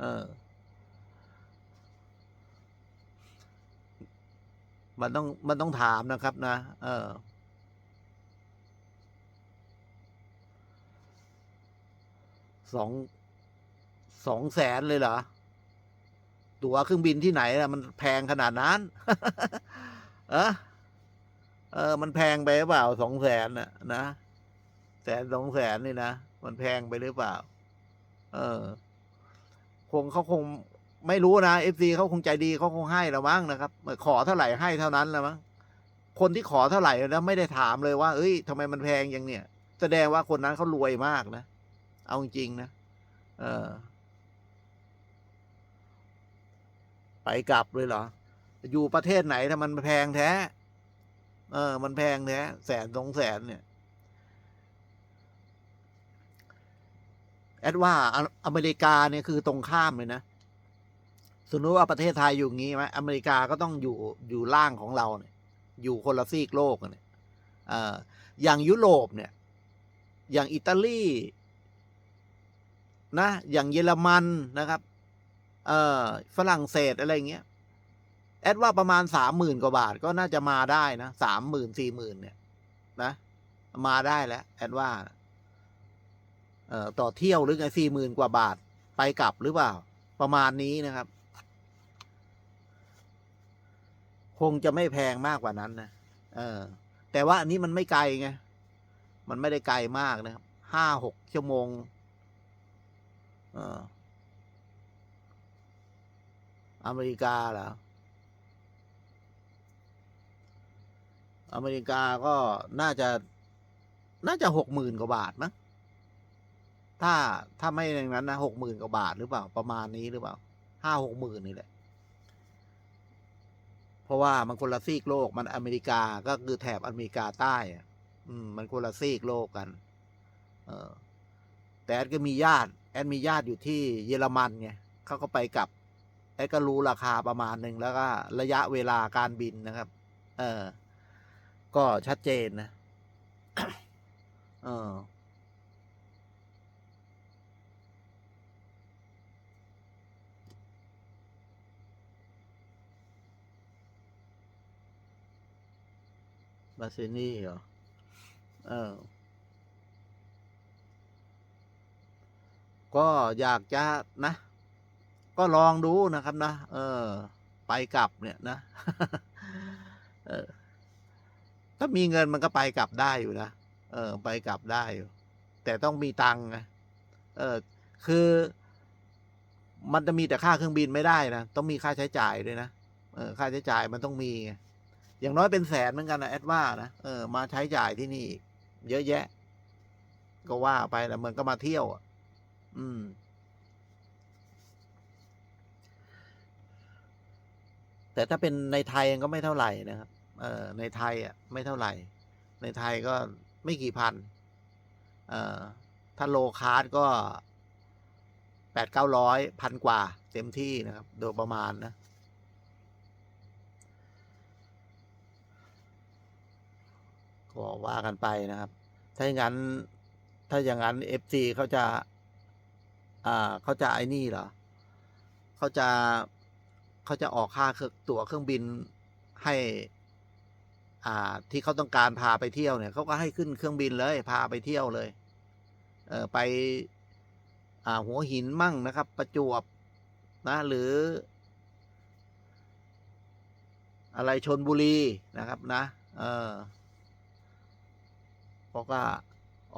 เออ มันต้องมันต้องถามนะครับนะ เออ สอง สองแสนเลยเหรอ ตั๋วเครื่องบินที่ไหนล่ะมันแพงขนาดนั้น เออเออ มันแพงไปหรือเปล่าสองแสนน่ะนะแสนสองแสนนี่นะ มันแพงไปหรือเปล่า เออ คงเขาคงไม่รู้นะเอฟซีเขาคงใจดีเขาคงให้แล้วมั้งนะครับขอเท่าไหร่ให้เท่านั้นแล้วมั้งคนที่ขอเท่าไหร่แล้วไม่ได้ถามเลยว่าเอ้ยทำไมมันแพงอย่างเนี้ยแสดงว่าคนนั้นเขารวยมากนะ เอาจริงนะเออ ไปกลับเลยเหรอ อยู่ประเทศไหนถ้ามันแพงแท้ เออ มันแพงแท้แสนสองแสนเนี่ย แอดว่าอเมริกาเนี่ยคือตรงข้ามเลยนะสมมติว่าประเทศไทยอยู่งี้ไหมอเมริกาก็ต้องอยู่อยู่ล่างของเราเนี่ย อยู่คนละซีกโลกเนี่ยอย่างยุโรปเนี่ย อย่างอิตาลีนะ อย่างเยอรมันนะครับ เอ่อฝรั่งเศสอะไรเงี้ย แอดว่าประมาณสามหมื่นกว่าบาทก็น่าจะมาได้นะสามหมื่นสี่หมื่นเนี่ย นะ มาได้แล้วแอดว่านะ ต่อเที่ยวหรือไงสี่หมื่นกว่าบาทไปกลับหรือเปล่า ประมาณนี้นะครับ คงจะไม่แพงมากกว่านั้นนะเออ แต่ว่าอันนี้มันไม่ไกลไงมันไม่ได้ไกลมากนะครับห้าหกชั่วโมงเอออเมริกาเหรออเมริกาก็น่าจะน่าจะหกหมื่นกว่าบาทมั้ง ถ้าถ้าไม่อย่างนั้นนะหกหมื่นกว่าบาทหรือเปล่าประมาณนี้หรือเปล่าห้าหกหมื่นนี่แหละ เพราะว่ามันคนละซีกโลกมันอเมริกาก็คือแถบอเมริกาใต้อืม มันคนละซีกโลกกัน เออ แต่แอดก็มีญาติ แอดมีญาติอยู่ที่เยอรมันไงเขาก็ไปกับแอดก็รู้ราคาประมาณหนึ่งแล้วก็ระยะเวลาการบินนะครับ เออ ก็ชัดเจนนะ เออ บาเซนี่เหรอ เออ ก็อยากจะนะ ก็ลองดูนะครับนะ เออ ไปกลับเนี่ยนะ เออ ถ้ามีเงินมันก็ไปกลับได้อยู่นะ เออ ไปกลับได้อยู่ แต่ต้องมีตังค์ไงเออ คือ มันจะมีแต่ค่าเครื่องบินไม่ได้นะ ต้องมีค่าใช้จ่ายด้วยนะ เออ ค่าใช้จ่ายมันต้องมีไง อย่างน้อยเป็นแสนเหมือนกันนะแอดว่านะเออมาใช้จ่ายที่นี่ เยอะแยะ ก็ว่าไปแล้วมันก็มาเที่ยวอืม แต่ถ้าเป็นในไทยก็ไม่เท่าไหร่นะครับเออในไทยอะ ไม่เท่าไหร่ ในไทยก็ไม่กี่พัน เอ่อถ้าโลคาร์ดก็แปดเก้าร้อยพันกว่า เต็มที่นะครับ โดยประมาณนะ ก็ว่ากันไปนะครับ ถ้าอย่างนั้น ถ้าอย่างนั้นเอฟซีเขาจะ อ่าเขาจะไอ้นี่เหรอเขาจะเขาจะออกค่าเครื่องตั๋วเครื่องบินให้ อ่า ที่เขาต้องการพาไปเที่ยวเนี่ยเขาก็ให้ขึ้นเครื่องบินเลยพาไปเที่ยวเลย เออไปอ่าหัวหินมั่งนะครับ ประจวบนะหรือ อะไรชนบุรีนะครับนะ เออ เขาก็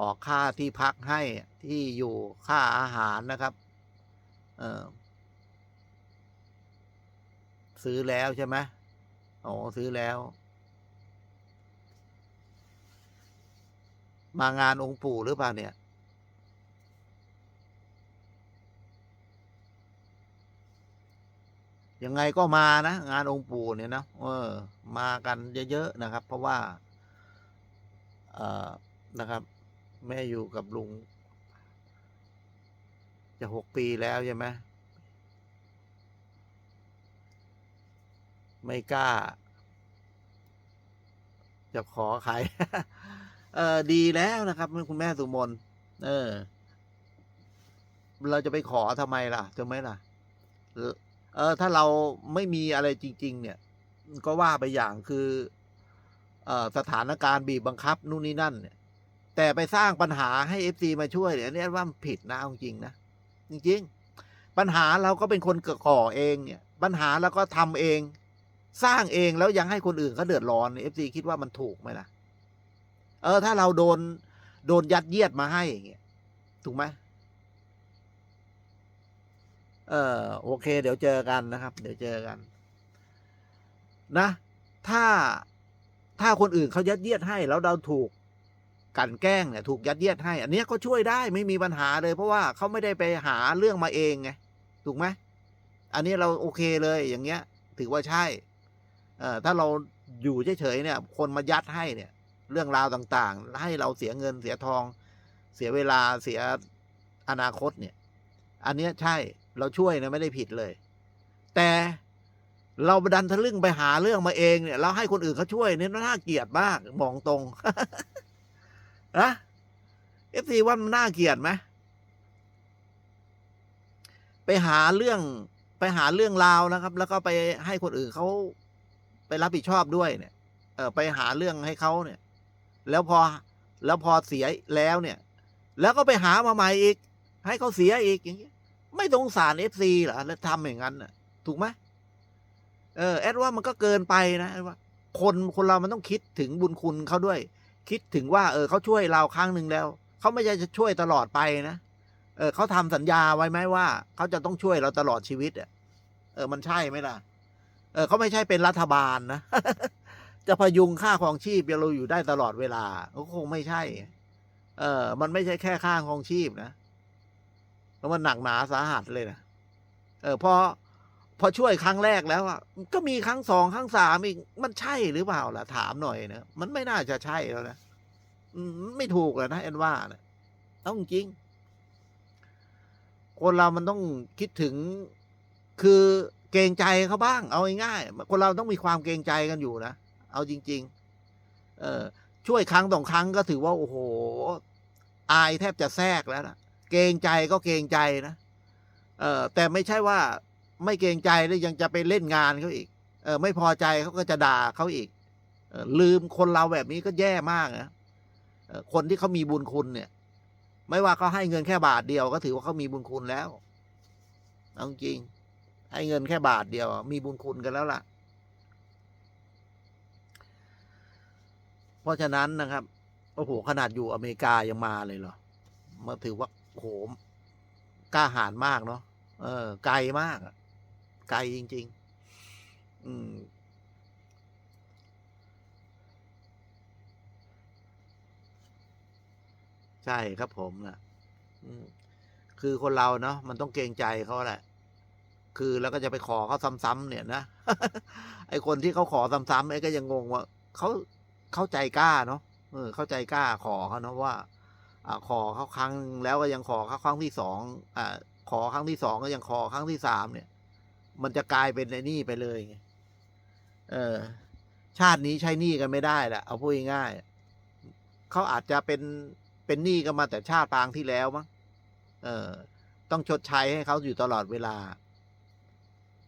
ออกค่าที่พักให้ที่อยู่ค่าอาหารนะครับ เออซื้อแล้วใช่ไหมโอ้ซื้อแล้ว มางานองค์ปู่หรือเปล่าเนี่ยยังไงก็มานะ งานองค์ปู่เนี่ยนะเออ มากันเยอะ ๆ นะครับ เพราะว่า เอ่อ นะครับ แม่อยู่กับลุง จะหกปีแล้วใช่ไหมไม่กล้า จะขอใครเออดีแล้วนะครับคุณแม่สุมน เออ เราจะไปขอทำไมล่ะใช่ไหมล่ะ เออ ถ้าเราไม่มีอะไรจริง ๆ เนี่ย ก็ว่าไปอย่างคือ เออสถานการณ์บีบบังคับ นู่นนี่นั่นเนี่ย แต่ไปสร้างปัญหาให้เอฟซีมาช่วยเนี่ยอันนี้ว่าผิดนะเอาจริงนะจริง ๆ ปัญหาเราก็เป็นคนก่อเองเนี่ย ปัญหาเราก็ทำเอง สร้างเองแล้วยังให้คนอื่นเขาเดือดร้อนเอฟซีคิดว่ามันถูกไหมล่ะ เออ ถ้าเราโดนโดนยัดเยียดมาให้อย่างเงี้ยถูกไหมเออโอเค เดี๋ยวเจอกันนะครับ เดี๋ยวเจอกัน นะ ถ้าถ้าคนอื่นเขายัดเยียดให้แล้วเราถูก กันแกล้งเนี่ยถูกยัดเยียดให้ อันเนี้ยก็ช่วยได้ไม่มีปัญหาเลย เพราะว่าเขาไม่ได้ไปหาเรื่องมาเองไงถูกไหมอันนี้เราโอเคเลยอย่างเงี้ย ถือว่าใช่เอ่อถ้าเราอยู่เฉยๆเนี่ย คนมายัดให้เนี่ย เรื่องราวต่างๆ ให้เราเสียเงินเสียทอง เสียเวลาเสียอนาคตเนี่ย อันเนี้ยใช่เราช่วยนะไม่ได้ผิดเลย แต่เราดันทะลึ่งไปหาเรื่องมาเองเนี่ยแล้วให้คนอื่นเขาช่วยเนี่ยน่าเกลียดมากมองตรง นะเอฟซีว่ามันน่าเกลียดไหมไปหาเรื่องไปหาเรื่องราวนะครับ แล้วก็ไปให้คนอื่นเขาไปรับผิดชอบด้วยเนี่ย เออไปหาเรื่องให้เขาเนี่ย แล้วพอแล้วพอเสียแล้วเนี่ย แล้วก็ไปหามาใหม่อีก ให้เขาเสียอีกอย่างเงี้ยไม่สงสารเอฟซีเหรอแล้วทำอย่างนั้นน่ะ ถูกไหมเออแอดว่ามันก็เกินไปนะแอดว่า คนคนเรามันต้องคิดถึงบุญคุณเขาด้วย คิดถึงว่า เออเขาช่วยเราครั้งหนึ่งแล้ว เขาไม่ใช่จะช่วยตลอดไปนะเออเขาทำสัญญาไว้ไหมว่า เขาจะต้องช่วยเราตลอดชีวิตอะเออ มันใช่ไหมล่ะ เออเขาไม่ใช่เป็นรัฐบาลนะจะพยุงค่าครองชีพเราอยู่ได้ตลอดเวลาก็คงไม่ใช่ เออ มันไม่ใช่แค่ค่าครองชีพนะแล้วมันหนักหนาสาหัสเลยนะเออพอ พอช่วยครั้งแรกแล้วอะก็มีครั้งสองครั้งสามอีกมันใช่หรือเปล่าล่ะ ถามหน่อยนะมันไม่น่าจะใช่แล้วนะไม่ถูกเลยนะแอนว่านะต้องจริง คนเรามันต้องคิดถึงคือเกรงใจเขาบ้าง เอาง่ายๆคนเราต้องมีความเกรงใจกันอยู่นะเอาจริง ๆ เออช่วยครั้งสองครั้งก็ถือว่า โอ้โห อายแทบจะแทรกแล้วนะเกรงใจก็เกรงใจนะเออแต่ไม่ใช่ว่า ไม่เกรงใจแล้วยังจะไปเล่นงานเขาอีก เออ ไม่พอใจเขาก็จะด่าเขาอีกเออลืมคนเราแบบนี้ก็แย่มากนะคนที่เขามีบุญคุณเนี่ย ไม่ว่าเขาให้เงินแค่บาทเดียวก็ถือว่าเขามีบุญคุณแล้วเอาจริง ให้เงินแค่บาทเดียว มีบุญคุณกันแล้วล่ะ เพราะฉะนั้นนะครับโอ้โหขนาดอยู่อเมริกายังมาเลยเหรอมาถือว่าโอ้โหกล้าหาญมากเนาะเออ ไกลมากอะ ไกลจริง ๆ อืม ใช่ครับผมนะคือคนเราเนาะมันต้องเกรงใจเขาแหละ คือแล้วก็จะไปขอเขาซ้ำๆเนี่ยนะไอคนที่เขาขอซ้ำๆไอ้ก็ยังงงว่าเขาเข้าใจกล้าเนาะเออ เข้าใจกล้าขอเขาเนาะว่าอ่าขอเขาครั้งแล้วก็ยังขอเขาครั้งที่สองอ่าขอครั้งที่สองก็ยังขอครั้งที่สามเนี่ย มันจะกลายเป็นในนี่ไปเลยไงเออ ชาตินี้ใช้หนี้กันไม่ได้แหละเอาพูดง่ายๆเขาอาจจะเป็นเป็นหนี้กันมาแต่ชาติปางที่แล้วมั้งเออ ต้องชดใช้ให้เขาอยู่ตลอดเวลา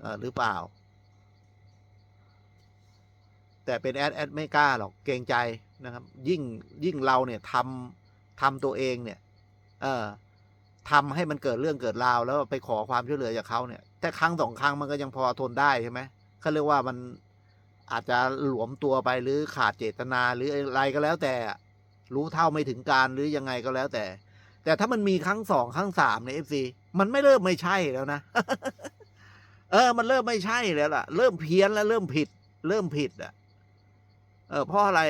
เออหรือเปล่า แต่เป็นแอดแอดไม่กล้าหรอกเกรงใจนะครับ ยิ่งยิ่งเราเนี่ยทำทำตัวเองเนี่ย เออทำให้มันเกิดเรื่องเกิดราวแล้วไปขอความช่วยเหลือจากเขาเนี่ย แต่ครั้งสองครั้งมันก็ยังพอทนได้ใช่ไหมเขาเรียกว่ามันอาจจะหลวมตัวไปหรือขาดเจตนาหรืออะไรก็แล้วแต่ รู้เท่าไม่ถึงการหรือยังไงก็แล้วแต่ แต่ถ้ามันมีครั้งสองครั้งสามในเอฟซีมันไม่เริ่มไม่ใช่แล้วนะ เออ มันเริ่มไม่ใช่แล้วล่ะ เริ่มเพี้ยนแล้วเริ่มผิด เริ่มผิดอะ เออเพราะอะไร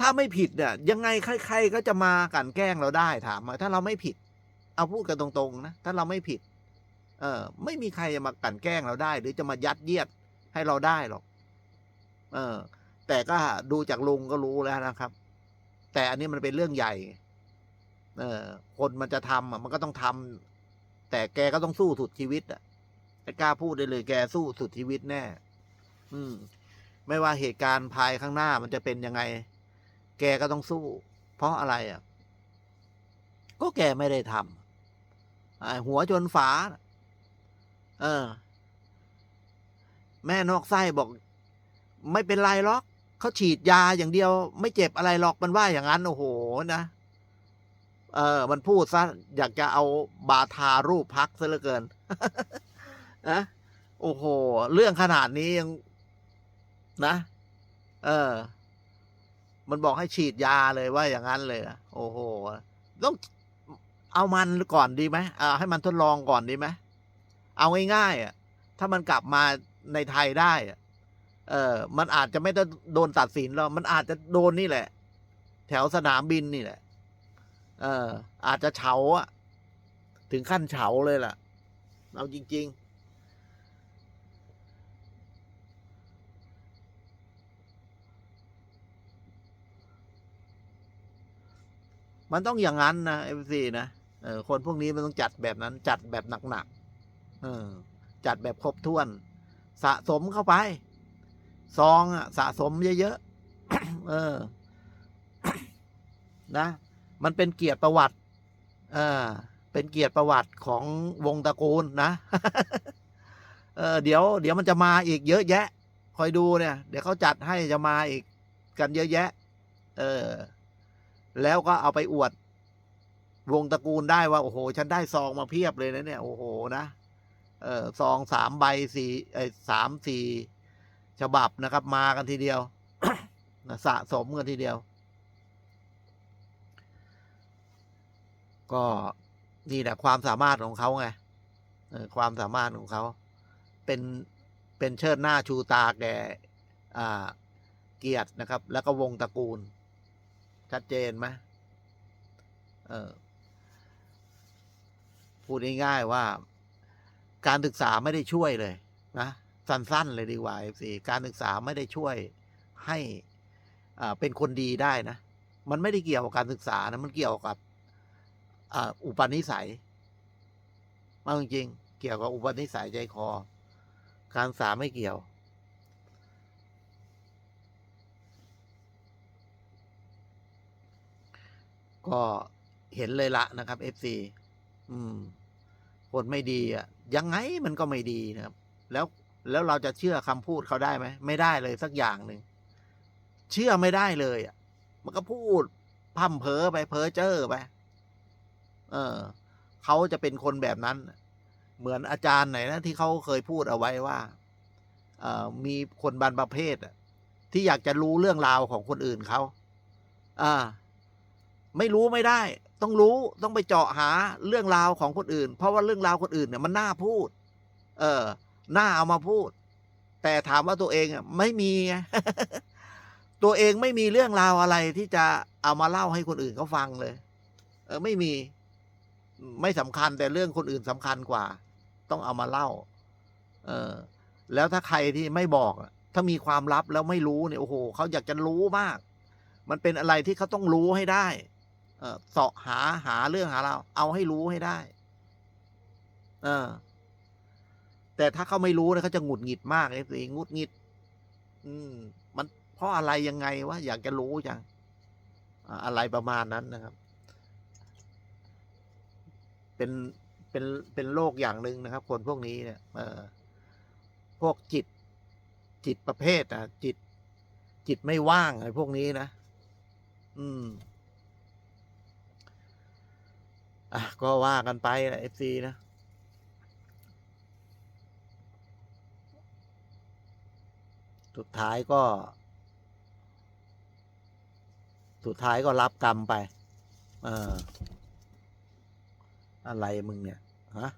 ถ้าไม่ผิดเนี่ยยังไงใคร ๆ ก็จะมากันแกล้งเราได้ถามมา ถ้าเราไม่ผิด เอาพูดกันตรงๆนะถ้าเราไม่ผิด เออไม่มีใครจะมากลั่นแกล้งเราได้ หรือจะมายัดเยียดให้เราได้หรอกเออ แต่ก็ดูจากลุงก็รู้แล้วนะครับ แต่อันนี้มันเป็นเรื่องใหญ่ เออคนมันจะทำอะมันก็ต้องทำแต่แกก็ต้องสู้สุดชีวิตอะแต่กล้าพูดได้เลยแกสู้สุดชีวิตแน่ อืม ไม่ว่าเหตุการณ์ภายข้างหน้ามันจะเป็นยังไง แกก็ต้องสู้ เพราะอะไรอะ ก็แกไม่ได้ทำหัวจนฝา เออ แม่นอกไส้บอก ไม่เป็นไรหรอกเขาฉีดยาอย่างเดียว ไม่เจ็บอะไรหรอกมันว่าอย่างนั้น โอ้โหนะเออ มันพูดซะอยากจะเอาบาทารูปพักซะเหลือเกินนะโอ้โห เรื่องขนาดนี้ยัง นะ เออ มันบอกให้ฉีดยาเลยว่าอย่างนั้นเลยนะโอ้โห ต้องเอามันก่อนดีไหมเอาให้มันทดลองก่อนดีไหม เอาง่ายๆอะถ้ามันกลับมาในไทยได้อะเออ มันอาจจะไม่ได้โดนตัดสินหรอกมันอาจจะโดนนี่แหละ แถวสนามบินนี่แหละ เออ อาจจะเฉาอะถึงขั้นเฉาเลยล่ะ เอาจริง ๆมันต้องอย่างนั้นนะเอฟซีนะเออคนพวกนี้มันต้องจัดแบบนั้นจัดแบบหนักๆ เออ จัดแบบครบถ้วน สะสมเข้าไป ซองอะสะสมเยอะๆเออ นะ มันเป็นเกียรติประวัติ เออ เป็นเกียรติประวัติของวงตระกูลนะ เออ เดี๋ยว เดี๋ยวมันจะมาอีกเยอะแยะ คอยดูเนี่ย เดี๋ยวเขาจัดให้จะมาอีกกันเยอะแยะ เออ แล้วก็เอาไปอวดวงตระกูลได้ว่า โอ้โห ฉันได้ซองมาเพียบเลยนะเนี่ย โอ้โห นะ เออซองสามใบสี่ไอ้สามสี่ฉบับนะครับ มากันทีเดียวนะสะสมกันทีเดียว ก็นี่แหละความสามารถของเขาไงความสามารถของเขาเป็นเป็นเชิดหน้าชูตาแก่เกียรตินะครับ แล้วก็วงตระกูล ชัดเจนไหมพูดง่ายๆว่า การศึกษาไม่ได้ช่วยเลยนะสั้นๆเลยดีกว่าเอฟซีการศึกษาไม่ได้ช่วยให้เป็นคนดีได้นะ มันไม่ได้เกี่ยวกับการศึกษานะ มันเกี่ยวกับอุปนิสัยมาจริงๆเกี่ยวกับอุปนิสัยใจคอ การศึกษาไม่เกี่ยวก็เห็นเลยละนะครับ FC อืมคนไม่ดีอะ ยังไงมันก็ไม่ดีนะครับ แล้วแล้วเราจะเชื่อคำพูดเขาได้ไหมไม่ได้เลยสักอย่างหนึ่งเชื่อไม่ได้เลยอะ มันก็พูดพั่มเพ้อไปเพ้อเจ้อไปเออเขาจะเป็นคนแบบนั้น เหมือนอาจารย์ไหนนะที่เขาเคยพูดเอาไว้ว่าเออมีคนบางประเภทที่อยากจะรู้เรื่องราวของคนอื่นเขาอ่า ไม่รู้ไม่ได้ ต้องรู้ต้องไปเจาะหาเรื่องราวของคนอื่น เพราะว่าเรื่องราวคนอื่นเนี่ยมันน่าพูด เออน่าเอามาพูด แต่ถามว่าตัวเองอะไม่มีไงตัวเองไม่มีเรื่องราวอะไรที่จะเอามาเล่าให้คนอื่นเขาฟังเลย เออไม่มีไม่สำคัญแต่เรื่องคนอื่นสำคัญกว่า ต้องเอามาเล่า เออ แล้วถ้าใครที่ไม่บอกถ้ามีความลับแล้วไม่รู้เนี่ยโอ้โหเขาอยากจะรู้มาก มันเป็นอะไรที่เขาต้องรู้ให้ได้ เออเสาะหาหาเรื่องหาเราเอาให้รู้ให้ได้ เออ แต่ถ้าเขาไม่รู้นะเขาจะหงุดหงิดมากเลยสิงุดหงิด อืม มันเพราะอะไรยังไงวะอยากจะรู้จังอะไรประมาณนั้นนะครับ เป็นเป็นเป็นโรคอย่างหนึ่งนะครับ คนพวกนี้เนี่ย เออพวกจิต จิตประเภทนะจิต จิตไม่ว่างไอ้พวกนี้นะ อืม อะก็ว่ากันไปนะเอฟซีนะสุดท้ายก็ สุดท้ายก็รับกรรมไป เออ อะไรมึงเนี่ย ฮะ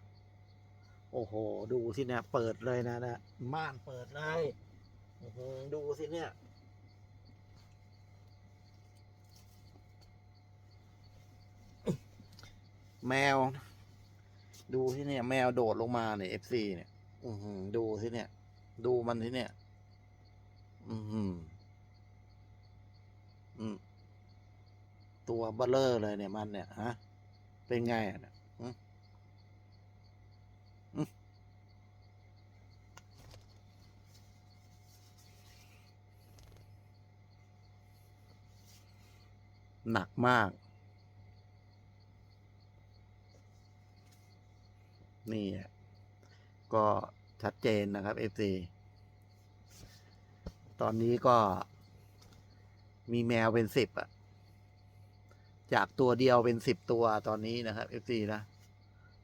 โอ้โห ดูสิเนี่ย เปิดเลยนะนะม่านเปิดเลยดูสิเนี่ย แมว ดูสิเนี่ย แมวโดดลงมาเนี่ยเอฟซีเนี่ย อือหือดูสิเนี่ย ดูมันสิเนี่ย อือหืออืมตัวเบลเลอร์เลยเนี่ยมันเนี่ยฮะเป็นไงอะเนี่ยหนักมาก นี่อะก็ชัดเจนนะครับ FC ตอนนี้ก็มีแมวเป็นสิบอะจากตัวเดียวเป็นสิบตัวตอนนี้นะครับ FC นะ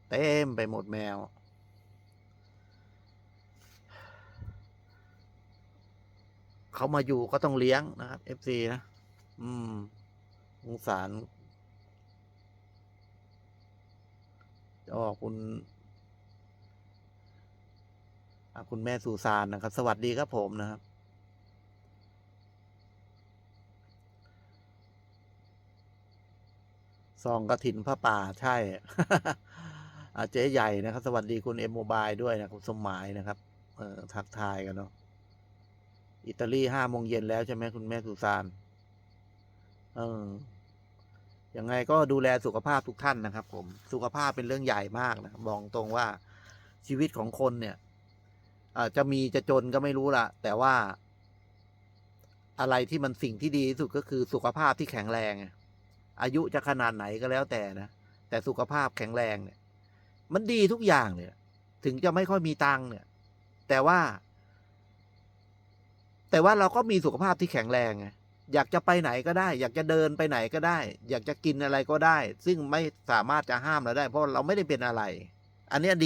เต็มไปหมดแมว เขามาอยู่ก็ต้องเลี้ยงนะครับ FC นะ อืมสงสารอ๋อคุณ คุณแม่สุสานนะครับ สวัสดีครับผมนะครับ ซองกระถินพระป่าใช่อาเจ๊ใหญ่นะครับ สวัสดีคุณเอ็มโมบายด้วยนะคุณสมหมายนะครับ เออทักทายกันเนาะอิตาลีห้าโมงเย็นแล้วใช่ไหมคุณแม่สุสานเออยังไงก็ดูแลสุขภาพทุกท่านนะครับ ผม สุขภาพเป็นเรื่องใหญ่มากนะบอกตรงว่าชีวิตของคนเนี่ย อาจจะมีจะจนก็ไม่รู้ละแต่ว่า อะไรที่มันสิ่งที่ดีที่สุดก็คือสุขภาพที่แข็งแรง อายุจะขนาดไหนก็แล้วแต่นะแต่สุขภาพแข็งแรงเนี่ย มันดีทุกอย่างเนี่ยถึงจะไม่ค่อยมีตังค์เนี่ย แต่ว่า แต่ว่าเราก็มีสุขภาพที่แข็งแรงไงอยากจะไปไหนก็ได้ อยากจะเดินไปไหนก็ได้ อยากจะกินอะไรก็ได้ ซึ่งไม่สามารถจะห้ามเราได้ เพราะเราไม่ได้เป็นอะไร อันนี้ดี